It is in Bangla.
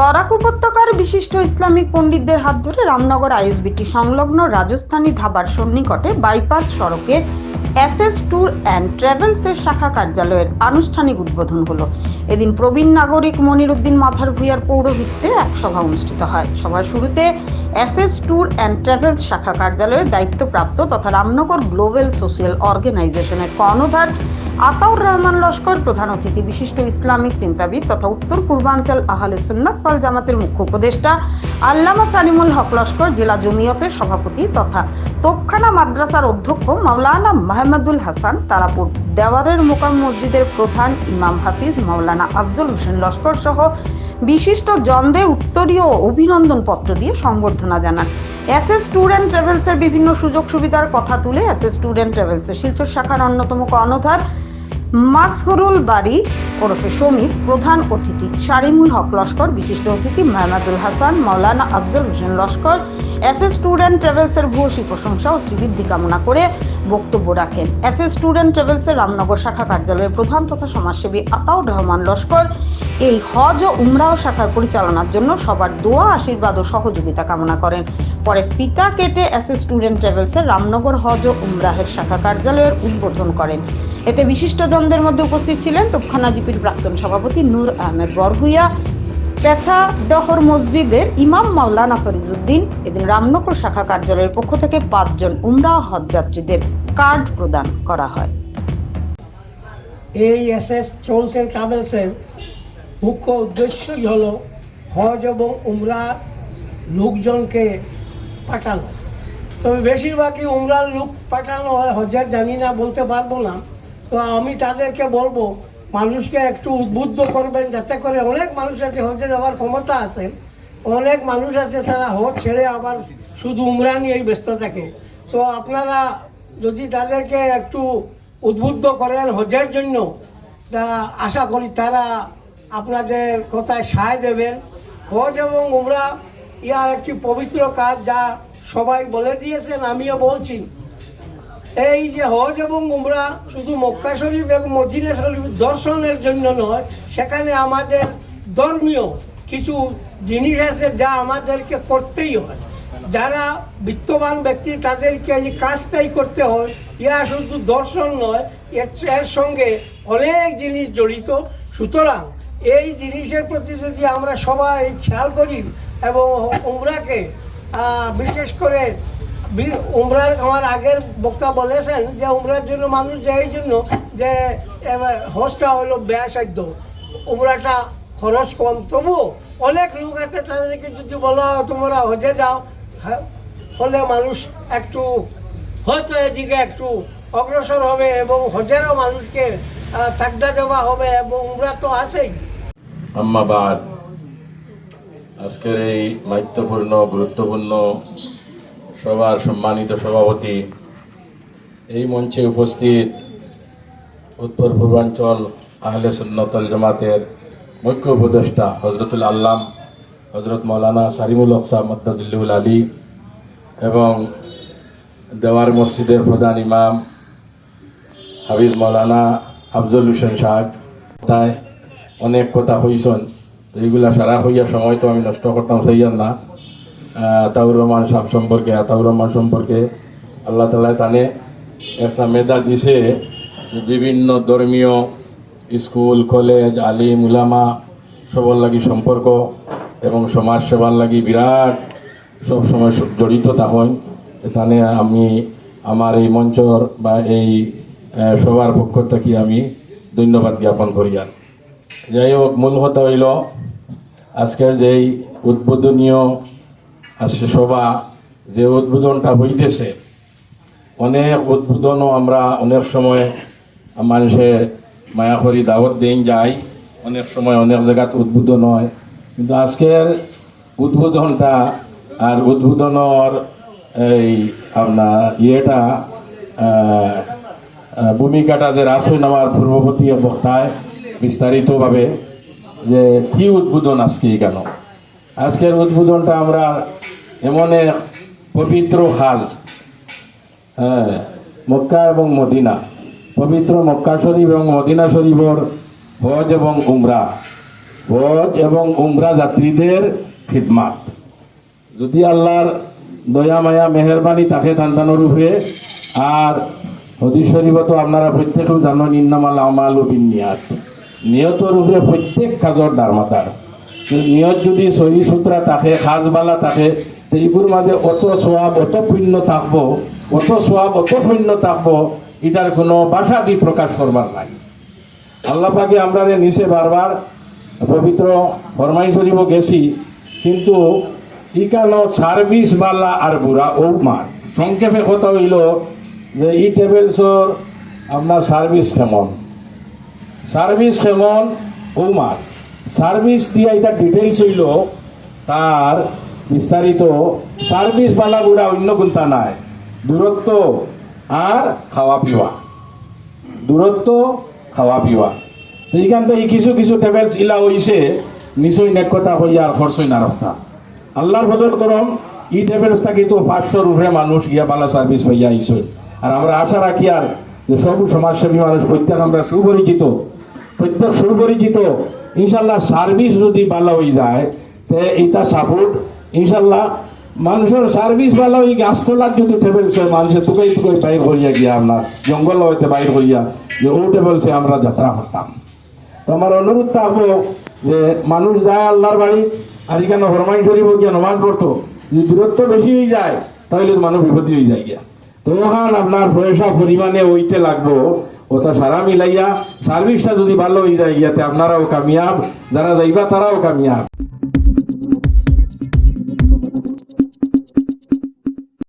বরাক উপত্যকার বিশিষ্ট ইসলামিক পণ্ডিতদের হাত ধরে রামনগর আইএসবিটি সংলগ্ন রাজস্থানী ধাবার সন্নিকটে বাইপাস সড়কে এসএস ট্যুর অ্যান্ড ট্রাভেলসের শাখা কার্যালয়ের আনুষ্ঠানিক উদ্বোধন হলো। এদিন প্রবীণ নাগরিক মনির উদ্দিন মাঝার ভূঁইয়ার পৌরোহিত্যে এক সভা অনুষ্ঠিত হয়। সভার শুরুতে এসএস ট্যুর অ্যান্ড ট্রাভেলস শাখা কার্যালয়ের দায়িত্বপ্রাপ্ত তথা রামনগর গ্লোবাল সোশ্যাল অর্গানাইজেশনের কর্ণধার আতাউর রহমান লস্কর প্রধান অতিথি, বিশিষ্ট ইসলামিক চিন্তাবিদ তথা উত্তর পূর্বাঞ্চল আহলে সুন্নাত ওয়াল জামাতের মুখ্য উপদেষ্টা, আল্লামা সালিমুল হক লস্কর জেলা জমিয়তের সভাপতি তথা তোপখানা মাদ্রাসার অধ্যক্ষ মাওলানা মাহমুদুল হাসান, তারাপুর দেওয়ারের মোকাম মসজিদের প্রধান ইমাম হাফিজ মাওলানা আফজল হোসেন লস্কর সহ বিশিষ্ট জনদের উত্তরীয় অভিনন্দন পত্র দিয়ে সংবর্ধনা জানান। এসএস ট্যুর অ্যান্ড ট্রাভেলসের বিভিন্ন সুযোগ সুবিধার কথা তুলে এসএস ট্যুর অ্যান্ড ট্রাভেলসের শিলচর শাখার অন্যতম কর্ণধার মাসহুরুল বাড়ি ওরফে সমীর, প্রধান অতিথি শারিমুল হক লস্কর, বিশিষ্ট অতিথি Mahmadul Hasan, Maulana Afzal Hossain Laskar, S tour and ট্রাভেলসের ভূয়সী প্রশংসা ও শ্রীবৃদ্ধি কামনা করে বক্তব্য রাখেন। এসএস ট্যুর অ্যান্ড ট্রাভেলসের রামনগর শাখা কার্যালয়ের প্রধান তথা সমাজসেবী আতাউর রহমান লস্কর এই হজ ও উমরাও শাখার পরিচালনার জন্য সবার দোয়া, আশীর্বাদ ও সহযোগিতা কামনা করেন। পরে পিতা কেটে এসএস স্টুডেন্ট ট্রাভেলসের রামনগর হজ ও উমরাহের শাখা কার্যালয়ের উদ্বোধন করেন। এতে বিশিষ্টজনদের মধ্যে উপস্থিত ছিলেন তোপখানা জিপির প্রাক্তন সভাপতি নূর আহমেদ বরভুইয়া পেছা ডহর মসজিদের ইমাম মাওলানা ফরিজউদ্দিন এদিন রামনগর শাখা কার্যালয়ের পক্ষ থেকে পাঁচজন উমরা হজযাত্রীদের কার্ড প্রদান করা হয়। এই এস এস ট্রোলস অ্যান্ড ট্রাভেলসের মুখ্য উদ্দেশ্যই হল হজ এবং উমরা লোকজনকে পাঠানো। তবে বেশিরভাগই উমরার লোক পাঠানো হয়, হজের জানি না, বলতে পারব না। তো আমি তাদেরকে বলব মানুষকে একটু উদ্বুদ্ধ করবেন যাতে করে অনেক মানুষ আছে হজে যাওয়ার ক্ষমতা আছে। অনেক মানুষ আছে তারা হজ ছেড়ে আবার শুধু উমরা নিয়েই ব্যস্ত থাকে। তো আপনারা যদি তাদেরকে একটু উদ্বুদ্ধ করেন হজের জন্য, তা আশা করি তারা আপনাদের কথায় সায় দেবেন। হজ এবং উমরা ইয়া একটি পবিত্র কাজ যা সবাই বলে দিয়েছেন, আমিও বলছি। এই যে হজ এবং উমরা শুধু মক্কা শরীফ এবং মদিনা শরীফ দর্শনের জন্য নয়, সেখানে আমাদের ধর্মীয় কিছু জিনিস আছে যা আমাদেরকে করতেই হয়। যারা বিত্তবান ব্যক্তি, তাদেরকে এই কাজটাই করতে হয় ইয়া শুধু দর্শন নয়, এর সঙ্গে অনেক জিনিস জড়িত। সুতরাং এই জিনিসের প্রতি যদি আমরা সবাই খেয়াল করি এবং উমরাকে বিশেষ করে উমরার আমার আগের বক্তা বলেছেন যে উমরার জন্য মানুষ যায় এই জন্য যে হজটা হলো ব্যয়সাধ্য। উমরাটা খরচ কম। তবুও অনেক লোক আছে তাদেরকে যদি বলা হয় তোমরা হজে যাও। হ্যাঁ, হলে মানুষ একটু হয়তো এদিকে একটু অগ্রসর হবে এবং হজেরও মানুষকে তাগদা দেওয়া হবে এবং উমরা তো আছেই। আম্মাবাদ আজকের এই মাহিত্যপূর্ণ গুরুত্বপূর্ণ সভার সম্মানিত সভাপতি। এই মঞ্চে উপস্থিত উত্তর পূর্বাঞ্চল আহলে সুন্নতল জামাতের মুখ্য উপদেষ্টা হজরতুল আল্লাম হজরত মৌলানা সারিমুল হক সাহ মদ্দাজুল্লুল আলী এবং দেওয়ার মসজিদের প্রধান ইমাম হাবিজ মৌলানা আফজল হোসেন সাহেব। তাই অনেক কথা হইছন এইগুলা সারা হইয়া সময় তো আমি নষ্ট করতাম সেইয়ার না। আতাউর রহমান সাহেব সম্পর্কে, আতাউর রহমান সম্পর্কে আল্লাহ তালা তানে একটা মেধা দিছে বিভিন্ন ধর্মীয় স্কুল, কলেজ, আলিম, উলামা সবার লাগি সম্পর্ক এবং সমাজ সেবার লাগি বিরাট সব সময় জড়িত তাহন এখানে আমি আমার এই মঞ্চর বা এই সবার পক্ষ থেকে আমি ধন্যবাদ জ্ঞাপন করি আর। যাই হোক, মূল কথা হইল, আজকের যেই উদ্বোধনীয় আজকে সভা যে উদ্বোধনটা হইতেছে, অনেক উদ্বোধনও আমরা অনেক সময় মানুষে মায়া করি দাওয়াত দিন যাই, অনেক সময় অনেক জায়গাত উদ্বোধন হয়। কিন্তু আজকের উদ্বোধনটা আর উদ্বোধনের এই আপনার ইয়েটা ভূমিকাটা যে রাখছেন আমার পূর্ববর্তী বক্তায় বিস্তারিতভাবে যে কি উদ্বোধন আজকে কেন আজকের উদ্বোধনটা আমরা এমন এক পবিত্র হাজ হ্যাঁ মক্কা এবং মদিনা, পবিত্র মক্কা শরীফ এবং মদিনা শরীফর হজ এবং উমরা, হজ এবং উমরা যাত্রীদের খিদমাত। যদি আল্লাহর দয়া, মায়া, মেহরবানি তাকে তান্তানোর উপরে আর হদিস শরীফ তো আপনারা প্রত্যেকেও জানো নিন্নামাল আমাল ও বিনিয়াত। নিয়তর উপরে প্রত্যেক কাজর দারমাতার নিয়ত যদি সহি সূত্রা থাকে সাজবালা থাকে তো এইগুলোর মাঝে অত সোয়াব অত পুণ্য থাকব, অত সোয়াব অত পুণ্য থাকব এটার কোনো ভাষা দিয়ে প্রকাশ করবার নাই। আল্লাহ পাকে আমরা নিচে বারবার পবিত্র ফরমাই শরীফ গেছি, কিন্তু ইকানো সার্ভিস বালা আর বুড়া ও মার সংক্ষেপে কথা হইল যে ই ট্রেভেলসর আপনার সার্ভিস কেমন? সার্ভিস কেমন? ও মার সার্ভিস দিয়া এটা ডিটেলস হইল তার বিস্তারিত সার্ভিস বালা বুড়া অন্য কোনটা নাই দূরত্ব আর খাওয়া পিওয়া। দূরত্ব, খাওয়া পিওয়া। তো এইখান থেকে কিছু কিছু ট্রেভেলস ইলা হইছে নিশ্চয় নেকতা হইয়া আর খরচই না রক্তা আল্লাহর বদল করম, ই ট্রেভেলসটা কিন্তু পাঁচশোর উপরে মানুষ গিয়া বালা সার্ভিস পাইয়া আইসে আর আমরা আশা রাখি আর যে সব সমাজসেবী মানুষ প্রত্যেক আমরা সুপরিচিত, প্রত্যেক সুপরিচিত ইনশাল্লাহ সার্ভিস যদি ভালো হয়ে যায়, তে এইটা সাপোর্ট ইনশাল্লাহ মানুষের সার্ভিস ভালো হয়ে গাছতলার যদি হয় মানুষের তুকাই তুকাই বাইর করিয়া গিয়া আপনার জঙ্গল হইতে বাইর করিয়া যে ও ট্রেভেলসে আমরা যাত্রা করতাম। তো আমার অনুরোধ থাকব যে মানুষ যায় আল্লাহর বাড়ি, আর এখানে হরমাইন শরীফ গিয়া নমাজ পড়তো, যদি দূরত্ব বেশি হয়ে যায়, তাহলে মানুষ বিপত্তি হয়ে যায় গিয়া। তো ওখান আপনার পয়সা পরিমাণে ওইতে লাগবো, ওটা সারা মিলাইয়া সার্ভিসটা যদি ভালো হয়ে যায় গিয়াতে আপনারাও কামিয়াব, যারা যাইবা তারাও কামিয়াব।